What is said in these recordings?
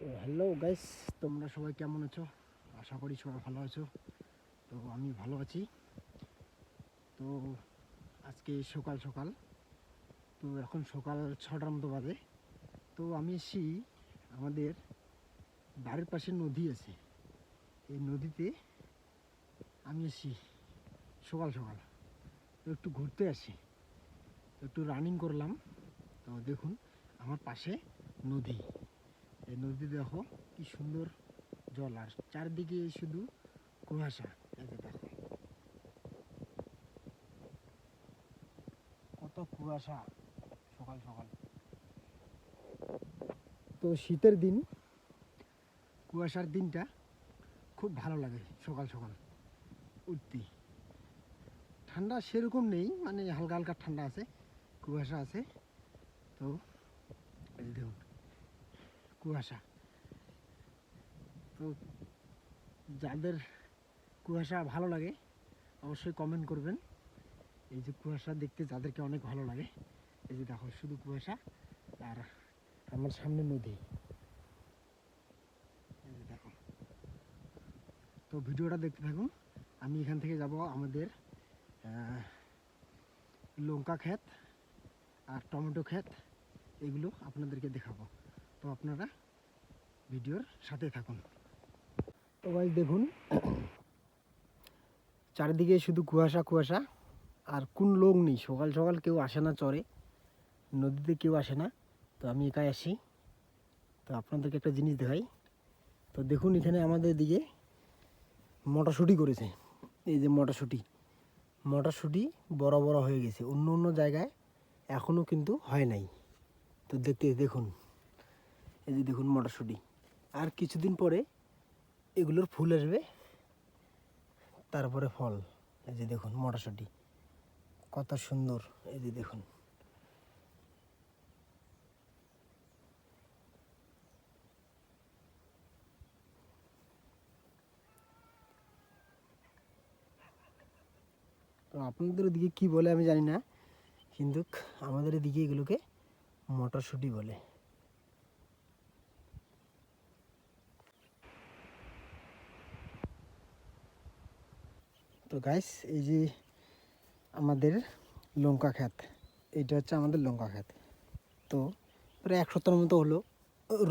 Hello guys তোমরা সবাই কেমন আছো? আশা করি সবাই ভালো আছো। তো আমি ভালো আছি। তো আজকে সকাল সকাল। তো এখন সকাল ছটার মতো বাজে। তো আমি এসছি আমাদের বাড়ির পাশে নদী আছে। এই নদীতে আমি এসি সকাল সকাল। তো একটু ঘুরতে আসি। একটু রানিং করলাম। তো দেখুন, আমার পাশে নদী। এই নদী দেখো কি সুন্দর জল, আর চারদিকে শুধু কুয়াশা। এই যে দেখো। কত কুয়াশা সকাল সকাল। তো শীতের দিন, কুয়াশার দিনটা খুব ভালো লাগে সকাল সকাল উঠতে। ঠান্ডা সেরকম নেই মানে হালকা হালকা ঠান্ডা আছে, কুয়াশা আছে। তো দেখুন। কুয়াশা। তো যাদের কুয়াশা ভালো লাগে, অবশ্যই কমেন্ট করবেন। এই যে কুয়াশা দেখতে যাদেরকে অনেক ভালো লাগে, এই যে দেখো শুধু কুয়াশা আর আমার সামনে নদী। এই যে দেখো। তো ভিডিওটা দেখতে থাকুন। আমি এখান থেকে যাব আমাদের লঙ্কা ক্ষেত আর টমেটো ক্ষেত, এগুলো আপনাদেরকে দেখাবো। তো আপনারা ভিডিওর সাথে থাকুন। তো ভাই দেখুন, চারিদিকে শুধু কুয়াশা কুয়াশা, আর কোন লোক নেই। সকাল সকাল কেউ আসে না চরে, নদীতে কেউ আসে না। তো আমি একাই আসি। তো আপনাদেরকে একটা জিনিস দেখাই। তো দেখুন, এখানে আমাদের দিকে মটরশুঁটি করেছে। এই যে মটরশুঁটি। মটরশুঁটি বড় বড় হয়ে গেছে। অন্য অন্য জায়গায় এখনও কিন্তু হয় নাই। তো দেখতে দেখুন। এই যে দেখুন মটরশুঁটি। আর কিছুদিন পরে এগুলোর ফুল আসবে, তারপরে ফল। এই যে দেখুন মটরশুঁটি, কত সুন্দর। এই যে দেখুন। তো আপনাদের ওদিকে কি বলে আমি জানি না, কিন্তু আমাদের এদিকে এগুলোকে মটরশুঁটি বলে। তো গাইস এই যে আমাদের লঙ্কা ক্ষেত এইটা হচ্ছে আমাদের লঙ্কা ক্ষেত। তো প্রায় এক সপ্তাহের মতো হলো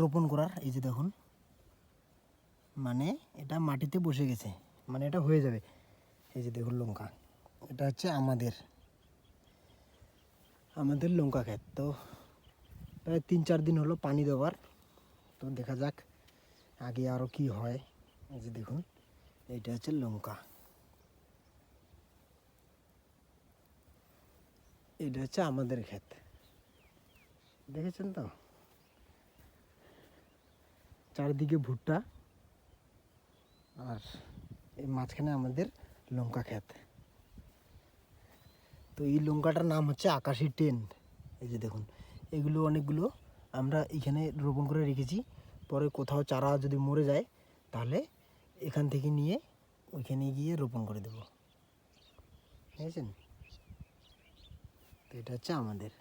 রোপণ করার, এই যে দেখুন। মানে এটা মাটিতে বসে গেছে মানে এটা হয়ে যাবে। এই যে দেখুন লঙ্কা, এটা হচ্ছে আমাদের আমাদের লঙ্কা ক্ষেত। তো প্রায় তিন চার দিন হলো পানি দেওয়ার, তো দেখা যাক আগে আরও কি হয়। এই যে দেখুন, এইটা হচ্ছে লঙ্কা। এটা হচ্ছে আমাদের ক্ষেত। দেখেছেন তো? চারিদিকে ভুট্টা আর এই মাঝখানে আমাদের লঙ্কা ক্ষেত। তো এই লঙ্কাটার নাম হচ্ছে আকাশি টেন। এই যে দেখুন, এগুলো অনেকগুলো আমরা এখানে রোপণ করে রেখেছি। পরে কোথাও চারা যদি মরে যায়, তাহলে এখান থেকে নিয়ে ওইখানে গিয়ে রোপণ করে দেবো। বুঝেছেন তো এটা হচ্ছে আমাদের।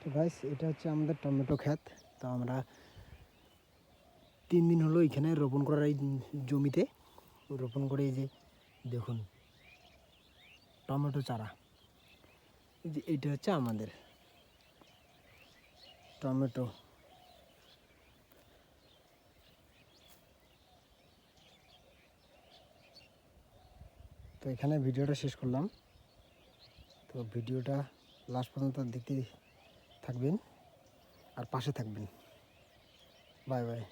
তো গাইস এটা হচ্ছে আমাদের টমেটো ক্ষেত। তো আমরা তিন দিন হলো এখানে রোপণ করার এই জমিতে। রোপণ করে এই যে দেখুন, টমেটো চারা। এই যে এটা হচ্ছে আমাদের টমেটো। এখানে ভিডিওটা শেষ করলাম। তো ভিডিওটা লাস্ট পর্যন্ত দেখতে থাকবেন আর পাশে থাকবেন। Bye bye